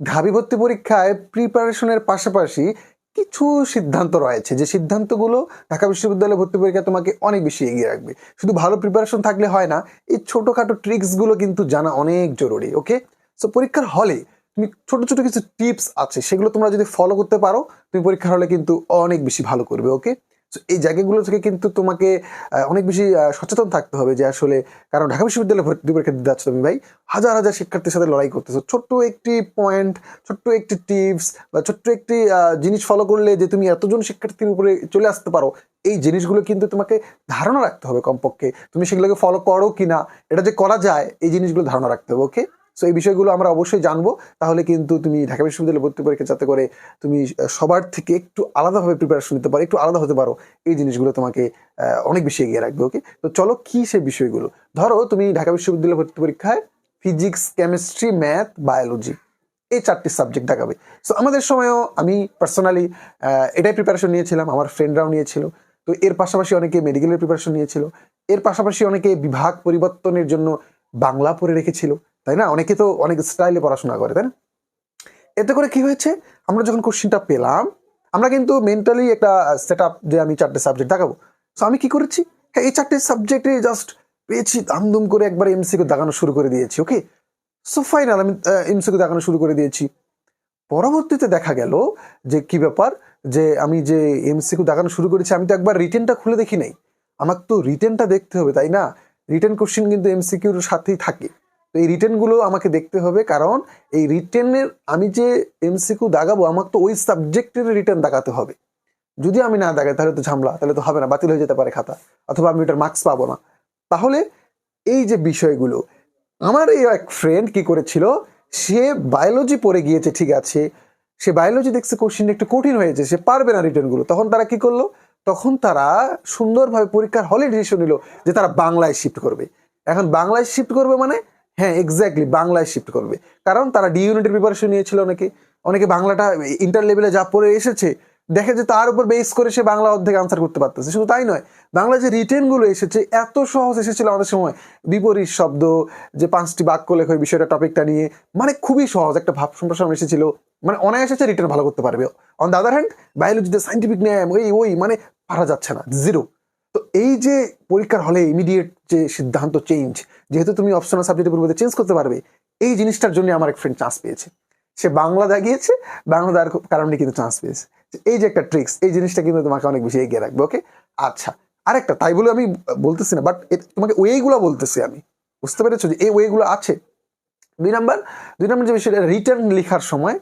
ঢাবি ভর্তি পরীক্ষায় প্রিপারেশনের পাশাপাশি কিছু সিদ্ধান্ত রয়েছে। যে সিদ্ধান্তগুলো ঢাকা বিশ্ববিদ্যালয়ে ভর্তি পরীক্ষা তোমাকে অনেক বেশি এগিয়ে রাখবে। শুধু ভালো প্রিপারেশন থাকলে হয় না, এই ছোটোখাটো ট্রিক্সগুলো কিন্তু জানা অনেক জরুরি ওকে সো পরীক্ষার হলে তুমি ছোট ছোট কিছু টিপস আছে, সেগুলো তোমরা যদি ফলো করতে পারো, তুমি পরীক্ষার হলে কিন্তু অনেক বেশি ভালো করবে ওকে জায়গাগুলো থেকে কিন্তু তোমাকে অনেক বেশি সচেতন থাকতে হবে যে আসলে, কারণ ঢাকা বিশ্ববিদ্যালয়ে ভর্তি পরীক্ষা দিতে যাচ্ছ তুমি ভাই, হাজার হাজার শিক্ষার্থীর সাথে লড়াই করতেছো। ছোট্ট একটি পয়েন্ট ছোট্ট একটি টিপস বা ছোট্ট একটি জিনিস ফলো করলে যে তুমি এতজন শিক্ষার্থীর উপরে চলে আসতে পারো, এই জিনিসগুলো কিন্তু তোমাকে ধারণা রাখতে হবে কমপক্ষে। তুমি সেগুলোকে ফলো করো কিনা, এটা যে করা যায়, এই জিনিসগুলো ধারণা রাখতে হবে ওকে সো এই বিষয়গুলো আমরা অবশ্যই জানব। তাহলে কিন্তু তুমি ঢাকা বিশ্ববিদ্যালয়ে ভর্তি পরীক্ষা যাতে করে তুমি সবার থেকে একটু আলাদাভাবে প্রিপারেশন নিতে পারো, একটু আলাদা হতে পারো, এই জিনিসগুলো তোমাকে অনেক বেশি এগিয়ে রাখবে ওকে তো চলো কি সেই বিষয়গুলো? ধরো তুমি ঢাকা বিশ্ববিদ্যালয়ে ভর্তি পরীক্ষায় ফিজিক্স কেমিস্ট্রি ম্যাথ বায়োলজি এই চারটি সাবজেক্ট দেখাবে। সো আমাদের সময়ও আমি পার্সোনালি এটাই প্রিপারেশন নিয়েছিলাম, আমার ফ্রেন্ডরাও নিয়েছিল। তো এর পাশাপাশি অনেকে মেডিকেলের প্রিপারেশন নিয়েছিল। এর পাশাপাশি অনেকে বিভাগ পরিবর্তনের জন্য বাংলা পড়ে রেখেছিল। তাই না? অনেকে তো অনেক স্টাইলে পড়াশোনা করে, তাই না? এতে করে কি হয়েছে? আমরা যখন কোশ্চিনটা পেলাম, আমরা কিন্তু মেন্টালি একটা সেট আপ যে আমি চারটে সাবজেক্ট দেখাবো। সো আমি কি করেছি? হ্যাঁ এই চারটে সাবজেক্টে জাস্ট পেয়েছি দামদুম করে একবার এমসিকে দেখানো শুরু করে দিয়েছি ওকে সো ফাইনাল আমি এমসিকে দেখানো শুরু করে দিয়েছি। পরবর্তীতে দেখা গেল যে কি ব্যাপার? যে আমি যে এমসিকিউ দেখানো শুরু করেছি, আমি তো একবার রিটেনটা খুলে দেখি নাই। আমার তো রিটেনটা দেখতে হবে, তাই না? রিটেন কোশ্চেন কিন্তু এমসিকিউর সাথেই থাকে। তো এই রিটেনগুলো আমাকে দেখতে হবে, কারণ এই রিটেনের আমি যে এমসিকিউ দাগাবো, আমাকে তো ওই সাবজেক্টের রিটার্ন দেখাতে হবে। যদি আমি না দাগাই, তাহলে তো ঝামলা, তাহলে তো হবে না, বাতিল হয়ে যেতে পারে খাতা, অথবা আমি ওটার মার্কস পাবো না। তাহলে এই যে বিষয়গুলো, আমার এই এক ফ্রেন্ড কি করেছিল, সে বায়োলজি পড়ে গিয়েছে, ঠিক আছে, সে বায়োলজি দেখছে কোশ্চিন একটু কঠিন হয়েছে সে পারবে না রিটার্নগুলো তখন তারা কি করল, তখন তারা সুন্দরভাবে পরীক্ষার হলে ডিসিশন নিল যে তারা বাংলায় শিফট করবে। এখন বাংলায় শিফট করবে মানে হ্যাঁ এক্স্যাক্টলি বাংলায় শিফট করবে। কারণ তারা ডি ইউনিটের প্রিপারেশন নিয়েছিল অনেকে। অনেকে বাংলাটা ইন্টার লেভেলে যা পড়ে এসেছে, দেখে যে তার উপর বেস করে সে বাংলা অর্ধেক আনসার করতে পারতেছে। শুধু তাই নয় বাংলা যে রিটেনগুলো এসেছে, এত সহজ এসেছিল আমাদের সময়। বিপরীত শব্দ, যে পাঁচটি বাক্য লেখ বিষয়টা টপিকটা নিয়ে মানে খুবই সহজ একটা ভাব সম্প্রসারণ এসেছিল। মানে অনায়াসে রিটার্ন ভালো করতে পারবে। অন দ্য আদার হ্যান্ড বায়োলজিতে সাইন্টিফিক নেম ওই ওই মানে পারা যাচ্ছে না জিরো তো এই যে পরীক্ষার হলে ইমিডিয়েট যে সিদ্ধান্ত চেঞ্জ যেহেতু তুমি অপশনাল সাবজেক্টের পরিবর্তে চেঞ্জ করতে পারবে, এই জিনিসটার জন্য আমার এক ফ্রেন্ড চান্স পেয়েছে। সে বাংলা দাগিয়েছে বাংলা দেওয়ার কারণে কিন্তু চান্স পেয়েছে। এই যে একটা ট্রিক্স এই জিনিসটা কিন্তু তোমাকে অনেক বেশি এগিয়ে রাখবে ওকে আচ্ছা আরেকটা, তাই বলে আমি বলতেছি না বাট তোমাকে ওয়েগুলো বলতেছি আমি। বুঝতে পেরেছ যে এই ওয়েগুলো আছে? দুই নাম্বার দুই নাম্বার যে বিষয়টা রিটার্ন লেখার সময়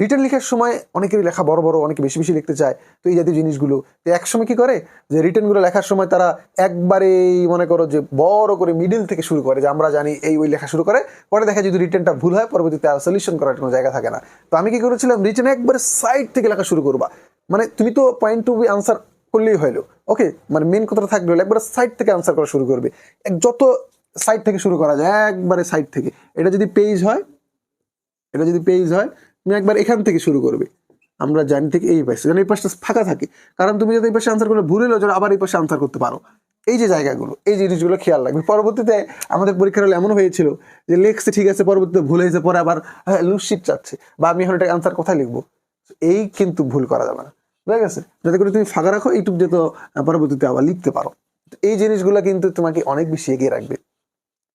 রিটার্ন লেখার সময় অনেকেরই লেখা বড় বড়, অনেকে বেশি বেশি লিখতে চায়। তো এই জাতীয় জিনিসগুলো, তো এক সময় কি করে? যে রিটার্নগুলো লেখার সময় তারা একবারেই মনে করো যে বড় করে মিডিল থেকে শুরু করে, যে আমরা জানি এই ওই লেখা শুরু করে, পরে দেখা যদি রিটার্নটা ভুল হয়, পরবর্তীতে আর সলিউশন করার কোনো জায়গা থাকে না। তো আমি কি করেছিলাম? রিটার্ন একবারে সাইড থেকে লেখা শুরু করবা। মানে তুমি তো পয়েন্ট টু বি আনসার করলেই হইল ওকে মানে মেন কথাটা থাকবে হলো, একবারে সাইড থেকে আনসার করা শুরু করবে। যত সাইড থেকে শুরু করা যায়, একবারে সাইড থেকে। এটা যদি পেজ হয়, এটা যদি পেজ হয় তুমি একবার এখান থেকে শুরু করবে। আমরা জানি থেকে এই পাশে, যেন এই পাশটা ফাঁকা থাকে। কারণ তুমি যদি এই পাশে আনসার করলে ভুলে যেন আবার এই পাশে আনসার করতে পারো। এই যে জায়গাগুলো, এই জিনিসগুলো খেয়াল রাখবে। পরবর্তীতে আমাদের পরীক্ষার হলে এমন হয়েছিল যে লেখছে, ঠিক আছে, পরবর্তীতে ভুল হয়েছে, পরে আবার লুসিট চাচ্ছে বা আমি এখন এটা আনসার কোথায় লিখব? এই কিন্তু ভুল করা যাবে না। বুঝা গেছে? যাতে করে তুমি ফাঁকা রাখো, এইটুকু যেত পরবর্তীতে আবার লিখতে পারো। এই জিনিসগুলো কিন্তু তোমাকে অনেক বেশি এগিয়ে রাখবে।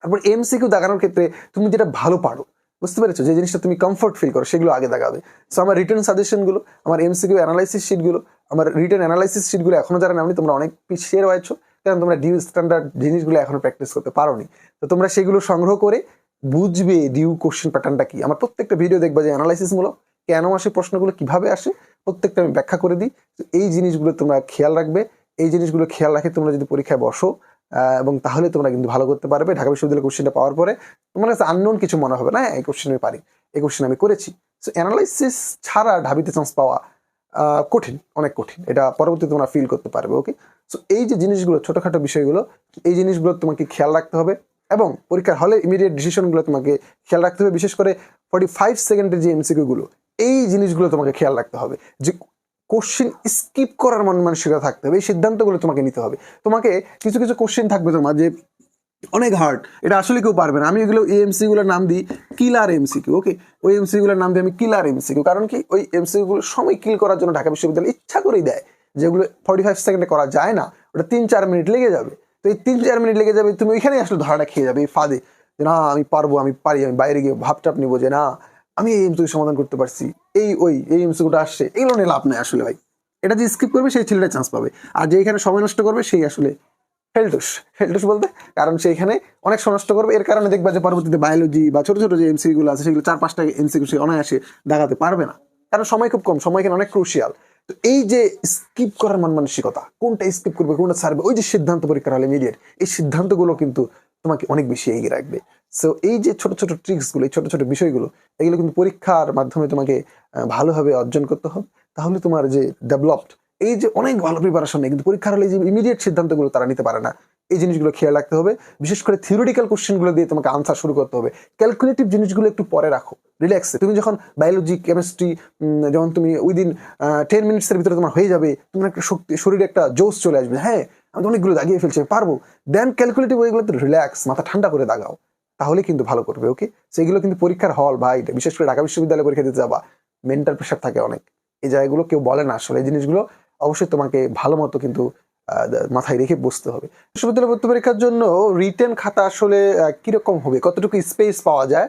তারপর এমসিকিউ দাগানোর ক্ষেত্রে তুমি যেটা ভালো পারো বুঝতে পেরেছ? যে জিনিসটা তুমি কমফর্ট ফিল করো, সেগুলো আগে দেখাবে। সো আমার রিটার্ন সাজেশনগুলো আমার এমসিকিউ অ্যানালাইসিস শিটগুলো আমার রিটার্ন অ্যানালাইসিস শিটগুলো এখনও যারা নামনি তোমরা অনেক পিছিয়ে রয়েছো কারণ তোমরা ডিউ স্ট্যান্ডার্ড জিনিসগুলো এখনও প্র্যাকটিস করতে পারোনি। তো তোমরা সেগুলো সংগ্রহ করে বুঝবে ডিউ কোশ্চেন প্যাটার্নটা কি। আমার প্রত্যেকটা ভিডিও দেখবা যে অ্যানালাইসিস মূলক, কেন আসে প্রশ্নগুলো, কীভাবে আসে, প্রত্যেকটা আমি ব্যাখ্যা করে দিই। এই জিনিসগুলো তোমরা খেয়াল রাখবে, এই জিনিসগুলো খেয়াল রাখে তোমরা যদি পরীক্ষায় বসো এবং তাহলে তোমরা কিন্তু ভালো করতে পারবে। ঢাকা বিশ্ববিদ্যালয় কোশ্চেনটা পাওয়ার পরে তোমার কাছে আননোন কিছু মনে হবে না। এই কোশ্চেন আমি পারি। এই কোশ্চেন আমি করেছি। সো অ্যানালাইসিস ছাড়া ঢাবিতে চান্স পাওয়া কঠিন, অনেক কঠিন। এটা পরবর্তীতে তোমরা ফিল করতে পারবে ওকে সো এই যে জিনিসগুলো, ছোটোখাটো বিষয়গুলো, এই জিনিসগুলো তোমাকে খেয়াল রাখতে হবে এবং পরীক্ষার হলে ইমিডিয়েট ডিসিশনগুলো তোমাকে খেয়াল রাখতে হবে। বিশেষ করে ফর্টি ফাইভ সেকেন্ডের যে এমসিকিউগুলো এই জিনিসগুলো তোমাকে খেয়াল রাখতে হবে যে কোশ্চেন স্কিপ করার মন মানসিকতা থাকতে হবে। এই সিদ্ধান্তগুলো তোমাকে নিতে হবে। তোমাকে কিছু কিছু কোশ্চেন থাকবে তোমার যে অনেক হার্ড এটা আসলে কেউ পারবে না। আমি এগুলো এই এমসি গুলোর নাম দিই কিলার এমসিকিউ ওকে ওই এমসি গুলোর নাম দিই আমি কিলার এমসিকিউ কারণ কি ওই এমসি গুলো সময় কিল করার জন্য ঢাকা বিশ্ববিদ্যালয় ইচ্ছা করেই দেয়, যেগুলো ফর্টি ফাইভ সেকেন্ডে করা যায় না। ওটা তিন, চার মিনিট লেগে যাবে। তো এই তিন, চার মিনিট লেগে যাবে, তুমি ওইখানেই আসলে ধরাটা খেয়ে যাবে এই ফাঁদে। যে না, আমি পারব, আমি পারি, আমি বাইরে গিয়ে ভাবটাপ নিবো যে না আমি এই এমসি সমাধান করতে পারছি। এই ওই, এই এমসি গুলো আসছে। এগুলো নিয়ে লাভ নেই আসলে ভাই। এটা যে স্কিপ করবে, সেই ছেলেটা চান্স পাবে। আর যে এখানে সময় নষ্ট করবে, সেই আসলে ফেলটুস ফেলটুস বলতে, কারণ সেইখানে অনেক সময় নষ্ট করবে। এর কারণে দেখবা যে পরবর্তীতে বায়োলজি বা ছোট ছোট যে এমসি গুলো আছে, সেগুলো চার পাঁচটা এমসি সে অনায়াসে দেখাতে পারবে না। কারণ সময় খুব কম। সময় এখানে অনেক ক্রুশিয়াল তো এই যে স্কিপ করার মান মানসিকতা কোনটা স্কিপ করবে, কোনটা ছাড়বে, ওই যে সিদ্ধান্ত পরীক্ষার হলে ইমিডিয়েট এই সিদ্ধান্তগুলো কিন্তু তোমাকে অনেক বেশি এগিয়ে রাখবে। সো এই যে ছোট ছোট ট্রিক্সগুলো এই ছোট ছোট বিষয়গুলো, এগুলো কিন্তু পরীক্ষার মাধ্যমে তোমাকে ভালোভাবে অর্জন করতে হবে। তাহলে তোমার যে ডেভেলপড এই যে অনেক ভালো প্রিপারেশন নেই, কিন্তু পরীক্ষার হলে যে ইমিডিয়েট সিদ্ধান্তগুলো তারা নিতে পারে না, এই জিনিসগুলো খেয়াল রাখতে হবে। বিশেষ করে থিওরিটিক্যাল কোশ্চেনগুলো দিয়ে তোমাকে আনসার শুরু করতে হবে। ক্যালকুলেটিভ জিনিসগুলো একটু পরে রাখো রিল্যাক্সে তুমি যখন বায়োলজি কেমিস্ট্রি যেমন তুমি উইদিন টেন মিনিটসের ভিতরে তোমার হয়ে যাবে, তোমার একটা শক্তি, শরীরে একটা জোশ চলে আসবে। হ্যাঁ আমি তো অনেকগুলো দাগিয়ে ফেলছি পারব। দেন ক্যালকুলেটিভ ওইগুলোতে রিল্যাক্স মাথা ঠান্ডা করে দাগাও। তাহলে কিন্তু ভালো করবে ওকে সেগুলো কিন্তু পরীক্ষার হল ভাই, বিশেষ করে ঢাকা বিশ্ববিদ্যালয়ে পরীক্ষা দিতে যাবা। মেন্টাল প্রেশার থাকে অনেক। এই জায়গাগুলো কেউ বলে না আসলে। এই জিনিসগুলো অবশ্যই তোমাকে ভালো মতো কিন্তু মাথায় রেখে বসতে হবে। বিশ্ববিদ্যালয় ভর্তি পরীক্ষার জন্য রিটেন খাতা আসলে কীরকম হবে? কতটুকু স্পেস পাওয়া যায়?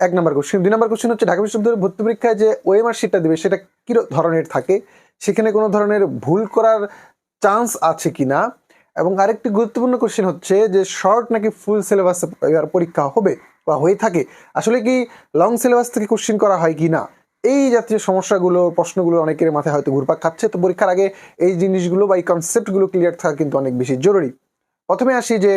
এক নম্বর কোশ্চেন দুই নম্বর কোশ্চেন হচ্ছে ঢাকা বিশ্ববিদ্যালয়ের ভর্তি পরীক্ষায় যে ওএমআর শিটটা দেবে, সেটা কি ধরনের থাকে? সেখানে কোনো ধরনের ভুল করার চান্স আছে কিনা? এবং আরেকটি গুরুত্বপূর্ণ কোশ্চেন হচ্ছে যে শর্ট নাকি ফুল সিলেবাস পরীক্ষা হবে বা হয়ে থাকে? আসলে কি লং সিলেবাস থেকে কোশ্চেন করা হয় কি না এই জাতীয় সমস্যাগুলো, প্রশ্নগুলো অনেকের মাথায় হয়তো ঘুরপাক খাচ্ছে। তো পরীক্ষার আগে এই জিনিসগুলো বা এই কনসেপ্টগুলো ক্লিয়ার থাকা কিন্তু অনেক বেশি জরুরি। প্রথমে আসি যে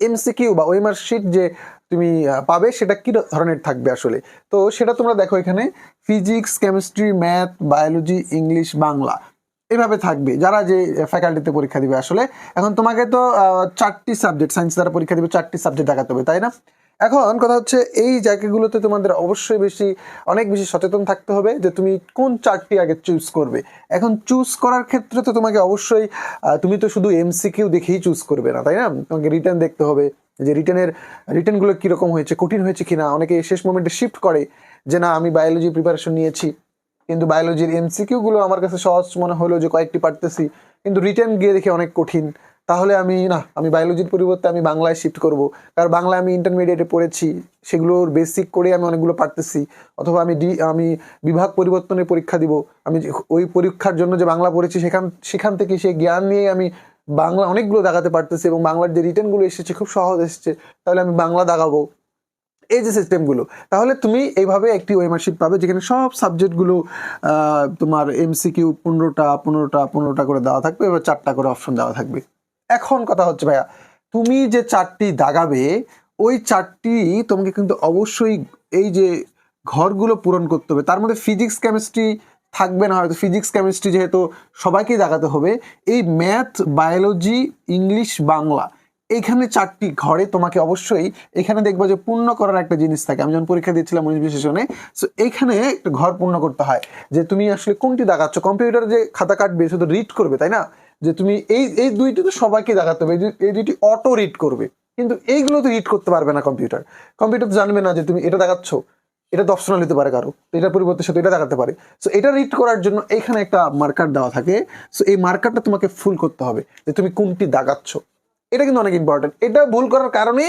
এমসিকিউ বা ওয়েমার শিট যে তুমি পাবে, সেটা কি ধরনের থাকবে আসলে? তো সেটা তোমরা দেখো এখানে physics chemistry math biology English Bangla. এভাবে থাকবে। যারা যে ফ্যাকাল্টিতে পরীক্ষা দিবে আসলে, এখন তোমাকে তো চারটি সাবজেক্ট সায়েন্স দ্বারা পরীক্ষা দিবে, চারটি সাবজেক্ট দেখাতে হবে, তাই না? এখন কথা হচ্ছে, এই জায়গাগুলোতে তোমাদের অবশ্যই বেশি, অনেক বেশি সচেতন থাকতে হবে যে, তুমি কোন চারটি আগে চুজ করবে। এখন চুজ করার ক্ষেত্রে তো তোমাকে অবশ্যই তুমি তো শুধু এমসিকিউ দেখেই চুজ করবে না, তাই না? তোমাকে রিটার্ন দেখতে হবে যে রিটার্নের রিটার্নগুলো কীরকম হয়েছে, কঠিন হয়েছে কিনা? অনেকে শেষ মোমেন্টে শিফট করে যে, না, আমি বায়োলজি প্রিপারেশন নিয়েছি। কিন্তু বায়োলজির এমসিকিউ গুলো আমার কাছে সহজ মনে হলো যে কয়েকটি পারতেছি, কিন্তু রিটার্ন গিয়ে দেখে অনেক কঠিন। তাহলে আমি, না, আমি বায়োলজির পরিবর্তে আমি বাংলায় শিফট করব। কারণ বাংলায় আমি ইন্টারমিডিয়েটে পড়েছি, সেগুলোর বেসিক করে আমি অনেকগুলো পারতেছি। অথবা আমি ডি আমি বিভাগ পরিবর্তনের পরীক্ষা দিব। আমি ওই পরীক্ষার জন্য যে বাংলা পড়েছি, সেখান সেখান থেকে সেই জ্ঞান নিয়ে আমি বাংলা অনেকগুলো দাগাতে পারতেছি এবং বাংলার যে রিটার্নগুলো এসেছে, খুব সহজ এসেছে। তাহলে আমি বাংলা দাগাবো। এই যে সিস্টেমগুলো তাহলে তুমি এইভাবে একটি ওয়েমারশিট পাবে যেখানে সব সাবজেক্টগুলো তোমার এমসিকিউ পনেরোটা পনেরোটা পনেরোটা করে দেওয়া থাকবে, এবার চারটা করে অপশন দেওয়া থাকবে। এখন কথা হচ্ছে, ভাইয়া, তুমি যে চারটি দাগাবে, ওই চারটি তোমাকে কিন্তু অবশ্যই এই যে ঘরগুলো পূরণ করতে হবে। তার মধ্যে ফিজিক্স কেমিস্ট্রি থাকবে না, হয়তো ফিজিক্স কেমিস্ট্রি যেহেতু সবাইকেই দেখাতে হবে। এই ম্যাথ বায়োলজি ইংলিশ বাংলা এইখানে চারটি ঘরে তোমাকে অবশ্যই এখানে দেখবা যে পূর্ণ করার একটা জিনিস থাকে। আমি যখন পরীক্ষা দিয়েছিলাম উনিশ বিশেষণে সো এইখানে একটা ঘর পূর্ণ করতে হয়। যে তুমি আসলে কোনটি দেখাচ্ছ কম্পিউটার যে খাতা কাটবে শুধু রিড করবে, তাই না? যে তুমি এই এই দুইটি তো সবাইকে দেখাতে হবে। এই দুই- দুইটি অটো রিড করবে। কিন্তু এইগুলো তো রিড করতে পারবে না কম্পিউটার। কম্পিউটার জানবে না যে তুমি এটা দেখাচ্ছ এটা তো অপশনাল হতে পারে কারও। তো এটার পরিবর্তে সে তো এটা দেখাতে পারে। সো এটা রিড করার জন্য এখানে একটা মার্কার দেওয়া থাকে। সো এই মার্কারটা তোমাকে ফুল করতে হবে যে তুমি কোনটি দাগাচ্ছ। এটা কিন্তু অনেক ইম্পর্টেন্ট এটা ভুল করার কারণে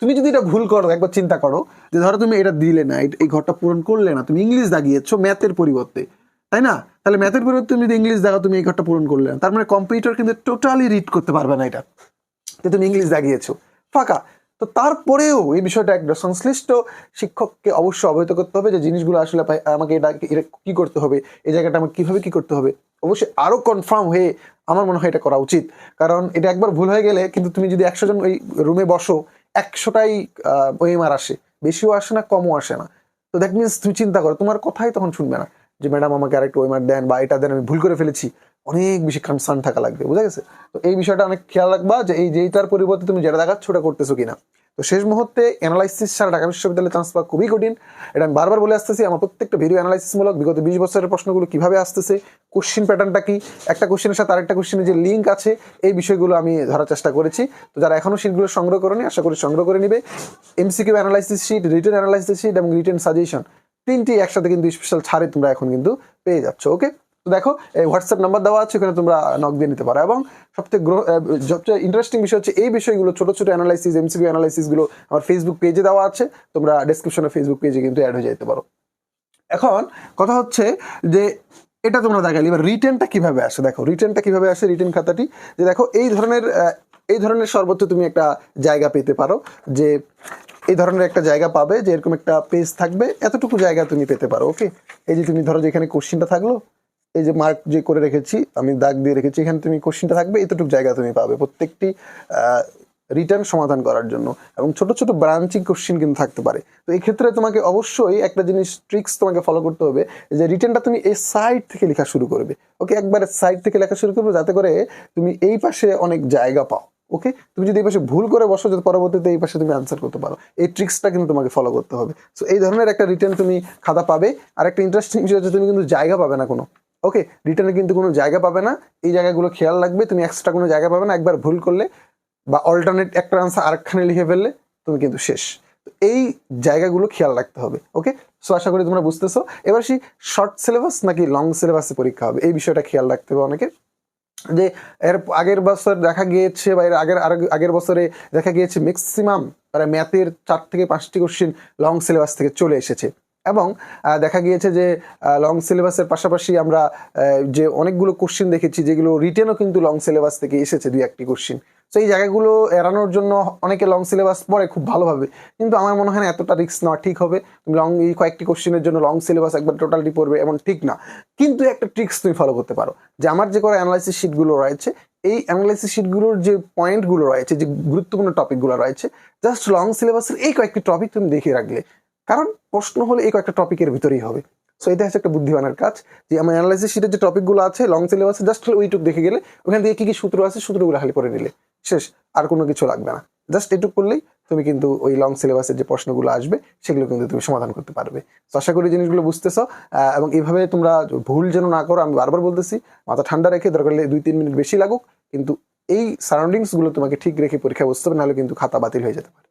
তুমি যদি এটা ভুল করো, একবার চিন্তা করো যে ধরো তুমি এটা দিলে না, এই- ঘরটা পূরণ করলে না, তুমি ইংলিশ দাগিয়েছো ম্যাথের পরিবর্তে, তাই না? তাহলে ম্যাথের পরিবর্তে তুমি যদি ইংলিশ দাগাও, তুমি এই ঘরটা পূরণ করলে না। তার মানে কম্পিউটার কিন্তু টোটালি রিড করতে পারবে না এটা, যে তুমি ইংলিশ দাগিয়েছো। ফাঁকা। তো তারপরেও এই বিষয়টা একটা সংশ্লিষ্ট শিক্ষককে অবশ্যই অবহিত করতে হবে যে জিনিসগুলো আসলে আমাকে এটা এটা কি করতে হবে, এই জায়গাটা আমাকে কীভাবে কি করতে হবে। অবশ্যই আরও কনফার্ম হয়ে আমার মনে হয় এটা করা উচিত। কারণ এটা একবার ভুল হয়ে গেলে কিন্তু তুমি যদি একশো জন ওই রুমে বসো, একশোটাই ওএমআর আসে। বেশিও আসে না, কমও আসে না। তো দ্যাট মিনস তুমি চিন্তা করো, তোমার কথাই তখন শুনবে না যে, ম্যাডাম, আমাকে আরেকটা ওয়েমার দেন বা এটা দেন, আমি ভুল করে ফেলেছি। অনেক বেশি কনসার্ন থাকা লাগবে, বুঝা গেছে? তো এই বিষয়টা অনেক খেয়াল রাখবা যে, এই যেটার পরিবর্তে তুমি যেটা দেখাচ্ছ, ওটা করতেছো কিনা। তো শেষ মুহূর্তে অ্যানালাইসিস ছাড়া ঢাকা বিশ্ববিদ্যালয়ে চান্স পাওয়া খুবই কঠিন। এটা আমি বারবার বলে আসতেছি, আমার প্রত্যেকটা ভিডিও অ্যানালাইসিসমূলক বিগত বিশ বছরের প্রশ্নগুলো কীভাবে আসতেছে কোশ্চিন প্যাটার্নটা কি, একটা কোশ্চেনের সাথে আরেকটা কোশ্চেনের যে লিঙ্ক আছে, এই বিষয়গুলো আমি ধরার চেষ্টা করেছি। তো যারা এখনও শিটগুলো সংগ্রহ করেনি, আশা করি সংগ্রহ করে নিবে। MCQ analysis sheet written analysis sheet এবং রিটেন সাজেশন তিনটি একসাথে কিন্তু স্পেশাল ছাড়ে তোমরা এখন কিন্তু পেয়ে যাচ্ছ ওকে তো দেখো, এই হোয়াটসঅ্যাপ নাম্বার দেওয়া আছে, ওখানে তোমরা নক দিয়ে নিতে পারো। এবং সবথেকে সবচেয়ে ইন্টারেস্টিং বিষয় হচ্ছে এই বিষয়গুলো, ছোট ছোট অ্যানালাইসিস এমসিকিউ অ্যানালাইসিসগুলো আমার ফেসবুক পেজে দেওয়া আছে। তোমরা ডেসক্রিপশনে ফেসবুক পেজে কিন্তু অ্যাড হয়ে যেতে পারো। এখন কথা হচ্ছে যে, এটা তোমরা দেখালি। এবার রিটেনটা কীভাবে আসে? দেখো রিটেনটা কীভাবে আসে রিটেন খাতাটি? যে দেখো, এই ধরনের এই ধরনের সর্বত্র তুমি একটা জায়গা পেতে পারো, যে এই ধরনের একটা জায়গা পাবে, যে এরকম একটা পেজ থাকবে, এতটুকু জায়গা তুমি পেতে পারো ওকে এই যে তুমি ধরো যেখানে কোশ্চিনটা থাকল এই যে মার্ক যে করে রেখেছি, আমি দাগ দিয়ে রেখেছি, এখানে তুমি কোশ্চিনটা থাকবে এতটুকু জায়গা তুমি পাবে প্রত্যেকটি রিটার্ন সমাধান করার জন্য এবং ছোট ছোট ব্রাঞ্চিং কোশ্চিন কিন্তু থাকতে পারে। তো এই ক্ষেত্রে তোমাকে অবশ্যই একটা জিনিস ট্রিক্স তোমাকে ফলো করতে হবে, যে রিটার্নটা তুমি এই সাইড থেকে লেখা শুরু করবে। ওকে একবারে সাইড থেকে লেখা শুরু করবে, যাতে করে তুমি এই পাশে অনেক জায়গা পাও। ওকে তুমি যদি এই পাশে ভুল করে বসো, যাতে পরবর্তীতে এই পাশে তুমি আনসার করতে পারো। এই ট্রিক্সটা কিন্তু তোমাকে ফলো করতে হবে। সো এই ধরনের একটা রিটার্ন তুমি খাতা পাবে। আর একটা ইন্টারেস্টিং বিষয় হচ্ছে, তুমি কিন্তু জায়গা পাবে না কোনো। ওকে রিটার্নে কিন্তু কোনো জায়গা পাবে না। এই জায়গাগুলো খেয়াল রাখবে, তুমি এক্সট্রা কোনো জায়গা পাবে না। একবার ভুল করলে বা অল্টারনেট একটা আনসার আরেকখানে লিখে ফেললে তুমি কিন্তু শেষ। এই জায়গাগুলো খেয়াল রাখতে হবে ওকে সো আশা করি তোমরা বুঝতেছো। এবার সেই শর্ট সিলেবাস নাকি লং সিলেবাসে পরীক্ষা হবে? এই বিষয়টা খেয়াল রাখতে হবে অনেকে। যে এর আগের বছর দেখা গিয়েছে বা এর আগের আগের বছরে দেখা গিয়েছে ম্যাক্সিমাম মানে ম্যাথের চার থেকে পাঁচটি কোশ্চিন লং সিলেবাস থেকে চলে এসেছে। এবং দেখা গিয়েছে যে লং সিলেবাসের পাশাপাশি আমরা যে অনেকগুলো কোশ্চিন দেখেছি, যেগুলো রিটেনও কিন্তু লং সিলেবাস থেকে এসেছে দুই একটি কোশ্চিন তো এই জায়গাগুলো এড়ানোর জন্য অনেকে লং সিলেবাস পড়ে খুব ভালোভাবে। কিন্তু আমার মনে হয় না এতটা রিস্ক নেওয়া ঠিক হবে। তুমি লং এই কয়েকটি কোশ্চেনের জন্য লং সিলেবাস একবার টোটালটি পড়বে এমন ঠিক না। কিন্তু একটা ট্রিক্স তুমি ফলো করতে পারো, যে আমার যে করা অ্যানালাইসিস শিটগুলো রয়েছে, এই অ্যানালাইসিস শিটগুলোর যে পয়েন্টগুলো রয়েছে, যে গুরুত্বপূর্ণ টপিকগুলো রয়েছে জাস্ট লং সিলেবাসের এই কয়েকটি টপিক তুমি দেখে রাখলে কারণ প্রশ্ন হলে এই কয়েকটা টপিকের ভিতরেই হবে। সো এটা হচ্ছে একটা বুদ্ধিমানের কাজ যে আমার অ্যানালাইসিস শিটের যে টপিকগুলো আছে লং সিলেবাসে জাস্ট ওইটুক দেখে গেলে ওখান থেকে কি কি সূত্র আছে সূত্রগুলো খালি করে নিলে। শেষ, আর কোনো কিছু লাগবে না। জাস্ট এটুক করলেই তুমি কিন্তু ওই লং সিলেবাসের যে প্রশ্নগুলো আসবে, সেগুলো কিন্তু তুমি সমাধান করতে পারবে। তো আশা করি জিনিসগুলো বুঝতেছো এবং এইভাবে তোমরা ভুল যেন না করো, আমি বারবার বলতেছি, মাথা ঠান্ডা রেখে দরকার দুই তিন মিনিট বেশি লাগুক, কিন্তু এই সারাউন্ডিংসগুলো তোমাকে ঠিক রেখে পরীক্ষা বসতে হবে, নাহলে কিন্তু খাতা বাতিল হয়ে যেতে পারে।